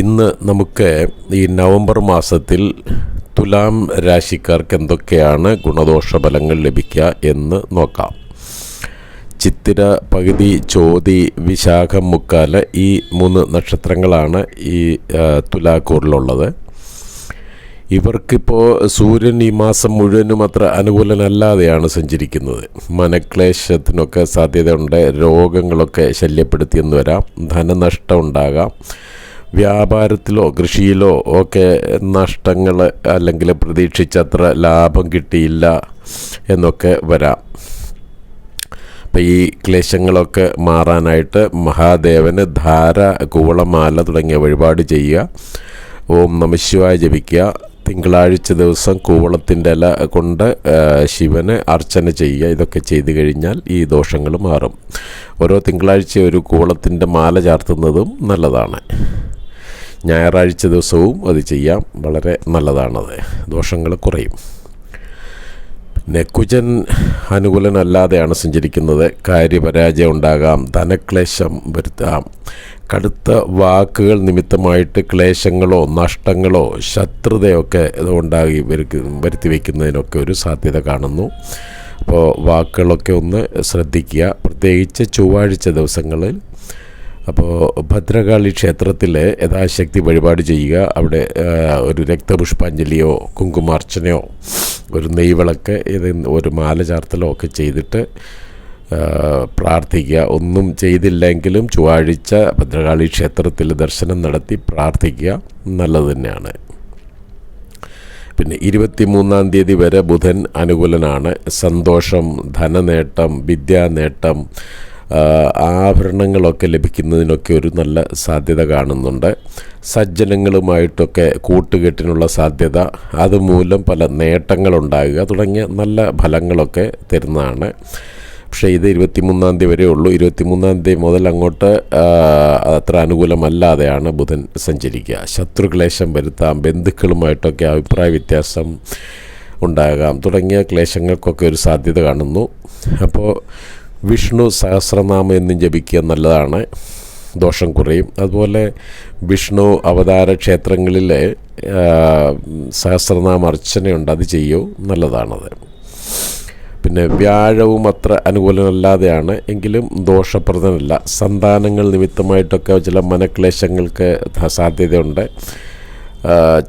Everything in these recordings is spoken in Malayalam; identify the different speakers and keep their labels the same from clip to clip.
Speaker 1: ഇന്ന് നമുക്ക് ഈ നവംബർ മാസത്തിൽ തുലാം രാശിക്കാർക്ക് എന്തൊക്കെയാണ് ഗുണദോഷ ഫലങ്ങൾ ലഭിക്കുക എന്ന് നോക്കാം. ചിത്തിര പകുതി ചോതി വിശാഖം മുക്കാൽ ഈ മൂന്ന് നക്ഷത്രങ്ങളാണ് ഈ തുലാക്കൂറിലുള്ളത്. ഇവർക്കിപ്പോൾ സൂര്യൻ ഈ മാസം മുഴുവനും അത്ര അനുകൂലനല്ലാതെയാണ് സഞ്ചരിക്കുന്നത്. മനക്ലേശത്തിനൊക്കെ സാധ്യതയുണ്ട് രോഗങ്ങളൊക്കെ ശല്യപ്പെടുത്തിയെന്ന് വരാം ധനനഷ്ടം ഉണ്ടാകാം വ്യാപാരത്തിലോ കൃഷിയിലോ ഒക്കെ നഷ്ടങ്ങൾ അല്ലെങ്കിൽ പ്രതീക്ഷിച്ചത്ര ലാഭം കിട്ടിയില്ല എന്നൊക്കെ വരാം. അപ്പം ഈ ക്ലേശങ്ങളൊക്കെ മാറാനായിട്ട് മഹാദേവന് ധാര കൂവളമാല തുടങ്ങിയ വഴിപാട് ചെയ്യുക. ഓം നമശിവായ ജപിക്കുക. തിങ്കളാഴ്ച ദിവസം കൂവളത്തിന്റെ ഇല കൊണ്ട് ശിവന് അർച്ചന ചെയ്യുക. ഇതൊക്കെ ചെയ്തു കഴിഞ്ഞാൽ ഈ ദോഷങ്ങൾ മാറും. ഓരോ തിങ്കളാഴ്ച ഒരു കൂവളത്തിന്റെ മാല ചാർത്തുന്നതും നല്ലതാണ്. ഞായറാഴ്ച ദിവസവും അത് ചെയ്യാം. വളരെ നല്ലതാണത്. ദോഷങ്ങൾ കുറയും. നെക്കുജൻ അനുകൂലനല്ലാതെയാണ് സഞ്ചരിക്കുന്നത്. കാര്യപരാജയം ഉണ്ടാകാം. ധനക്ലേശം വരുത്താം. കടുത്ത വാക്കുകൾ നിമിത്തമായിട്ട് ക്ലേശങ്ങളോ നഷ്ടങ്ങളോ ശത്രുതയൊക്കെ ഉണ്ടാകി വരുത്തി വയ്ക്കുന്നതിനൊക്കെ ഒരു സാധ്യത കാണുന്നു. അപ്പോൾ വാക്കുകളൊക്കെ ഒന്ന് ശ്രദ്ധിക്കുക. പ്രത്യേകിച്ച് ചൊവ്വാഴ്ച ദിവസങ്ങളിൽ അപ്പോൾ ഭദ്രകാളി ക്ഷേത്രത്തിൽ യഥാശക്തി വഴിപാട് ചെയ്യുക. അവിടെ ഒരു രക്തപുഷ്പാഞ്ജലിയോ കുങ്കുമാർച്ചനയോ ഒരു നെയ്വിളക്ക് ഇത് ഒരു മാല ചാർത്തലോ ഒക്കെ ചെയ്തിട്ട് പ്രാർത്ഥിക്കുക. ഒന്നും ചെയ്തില്ലെങ്കിലും ചൊവ്വാഴ്ച ഭദ്രകാളി ക്ഷേത്രത്തിൽ ദർശനം നടത്തി പ്രാർത്ഥിക്കുക. നല്ലത് തന്നെയാണ്. പിന്നെ ഇരുപത്തി മൂന്നാം തീയതി വരെ ബുധൻ അനുകൂലനാണ്. സന്തോഷം ധനനേട്ടം വിദ്യാനേട്ടം ആഭരണങ്ങളൊക്കെ ലഭിക്കുന്നതിനൊക്കെ ഒരു നല്ല സാധ്യത കാണുന്നുണ്ട്. സജ്ജനങ്ങളുമായിട്ടൊക്കെ കൂട്ടുകെട്ടിനുള്ള സാധ്യത അതുമൂലം പല നേട്ടങ്ങളുണ്ടാകുക തുടങ്ങിയ നല്ല ഫലങ്ങളൊക്കെ തരുന്നതാണ്. പക്ഷേ ഇത് ഇരുപത്തിമൂന്നാം തീയതി വരെ ഉള്ളൂ. ഇരുപത്തിമൂന്നാം തീയതി മുതൽ അങ്ങോട്ട് അത്ര അനുകൂലമല്ലാതെയാണ് ബുധൻ സഞ്ചരിക്കുക. ശത്രുക്ലേശം വരുത്താം ബന്ധുക്കളുമായിട്ടൊക്കെ അഭിപ്രായ വ്യത്യാസം ഉണ്ടാകാം തുടങ്ങിയ ക്ലേശങ്ങൾക്കൊക്കെ ഒരു സാധ്യത കാണുന്നു. അപ്പോൾ വിഷ്ണു സഹസ്രനാമം എന്നും ജപിക്കുക നല്ലതാണ്. ദോഷം കുറയും. അതുപോലെ വിഷ്ണു അവതാര ക്ഷേത്രങ്ങളിൽ സഹസ്രനാമ അർച്ചനയുണ്ട്. അത് ചെയ്യൂ. നല്ലതാണത്. പിന്നെ വ്യാഴവും അത്ര അനുകൂലമല്ലാതെയാണ്. എങ്കിലും ദോഷപ്രദമല്ല. സന്താനങ്ങൾ നിമിത്തമായിട്ടൊക്കെ ചില മനക്ലേശങ്ങൾക്ക് സാധ്യതയുണ്ട്.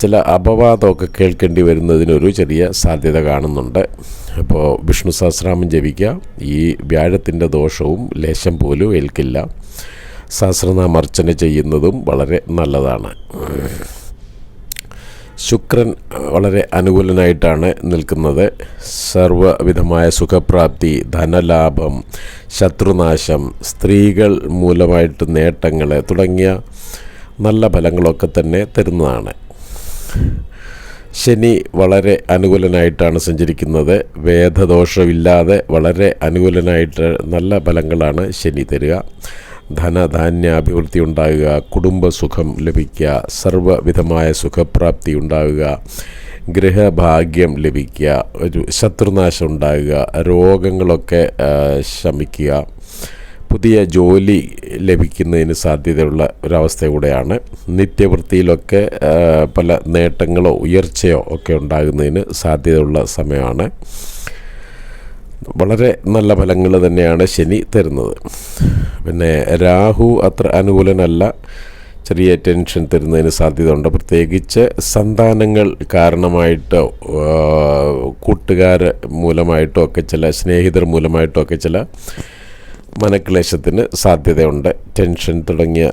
Speaker 1: ചില അപവാദമൊക്കെ കേൾക്കേണ്ടി വരുന്നതിനൊരു ചെറിയ സാധ്യത കാണുന്നുണ്ട്. അപ്പോൾ വിഷ്ണു സഹസ്രാമം ജപിക്കുക ഈ വ്യാഴത്തിന്റെ ദോഷവും ലേശം പോലും ഏൽക്കില്ല. സഹസ്രനാമർച്ചന ചെയ്യുന്നതും വളരെ നല്ലതാണ്. ശുക്രൻ വളരെ അനുകൂലനായിട്ടാണ് നിൽക്കുന്നത്. സർവവിധമായ സുഖപ്രാപ്തി ധനലാഭം ശത്രുനാശം സ്ത്രീകൾ മൂലമായിട്ട് നേട്ടങ്ങൾ തുടങ്ങിയ നല്ല ഫലങ്ങളൊക്കെ തന്നെ തരുന്നതാണ്. ശനി വളരെ അനുകൂലനായിട്ടാണ് സഞ്ചരിക്കുന്നത്. വേദദോഷമില്ലാതെ വളരെ അനുകൂലനായിട്ട് നല്ല ഫലങ്ങളാണ് ശനി തരിക. ധനധാന്യാഭിവൃദ്ധി ഉണ്ടാകുക കുടുംബസുഖം ലഭിക്കുക സർവവിധമായ സുഖപ്രാപ്തി ഉണ്ടാകുക ഗൃഹഭാഗ്യം ലഭിക്കുക ഒരു ശത്രുനാശം ഉണ്ടാകുക രോഗങ്ങളൊക്കെ ശമിക്കുക. പുതിയ ജോലി ലഭിക്കുന്നതിന് സാധ്യതയുള്ള ഒരവസ്ഥ കൂടെയാണ്. നിത്യവൃത്തിയിലൊക്കെ പല നേട്ടങ്ങളോ ഉയർച്ചയോ ഒക്കെ ഉണ്ടാകുന്നതിന് സാധ്യതയുള്ള സമയമാണ്. വളരെ നല്ല ഫലങ്ങൾ തന്നെയാണ് ശനി തരുന്നത്. പിന്നെ രാഹു അത്ര അനുകൂലനല്ല. ചെറിയ ടെൻഷൻ തരുന്നതിന് സാധ്യതയുണ്ട്. പ്രത്യേകിച്ച് സന്താനങ്ങൾ കാരണമായിട്ടോ കൂട്ടുകാർ മൂലമായിട്ടോ ഒക്കെ ചില സ്നേഹിതർ മൂലമായിട്ടോ ഒക്കെ ചില മനക്ലേശത്തിന് സാധ്യതയുണ്ട്. ടെൻഷൻ തുടങ്ങിയ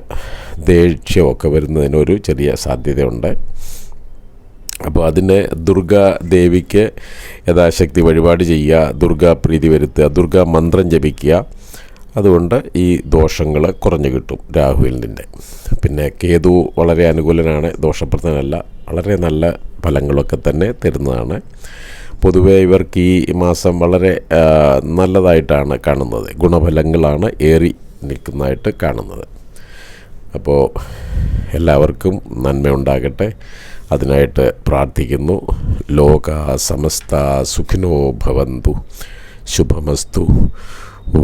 Speaker 1: ദേഷ്യമൊക്കെ വരുന്നതിനൊരു ചെറിയ സാധ്യതയുണ്ട്. അപ്പോൾ അതിന് ദുർഗാ ദേവിക്ക് യഥാശക്തി വഴിപാട് ചെയ്യുക ദുർഗാ പ്രീതി വരുത്തുക ദുർഗാ മന്ത്രം ജപിക്കുക. അതുകൊണ്ട് ഈ ദോഷങ്ങൾ കുറഞ്ഞു കിട്ടും രാഹുവിൽ നിന്റെ പിന്നെ കേതു വളരെ അനുകൂലനാണ് ദോഷപ്രദനല്ല വളരെ നല്ല ഫലങ്ങളൊക്കെ തന്നെ തരുന്നതാണ്. പൊതുവേ ഇവർക്ക് ഈ മാസം വളരെ നല്ലതായിട്ടാണ് കാണുന്നത്. ഗുണഫലങ്ങളാണ് ഏറി നിൽക്കുന്നതായിട്ട് കാണുന്നത്. അപ്പോൾ എല്ലാവർക്കും നന്മയുണ്ടാകട്ടെ. അതിനായിട്ട് പ്രാർത്ഥിക്കുന്നു. ലോക സമസ്ത സുഖിനോ ഭവന്തു. ശുഭമസ്തു. ഓ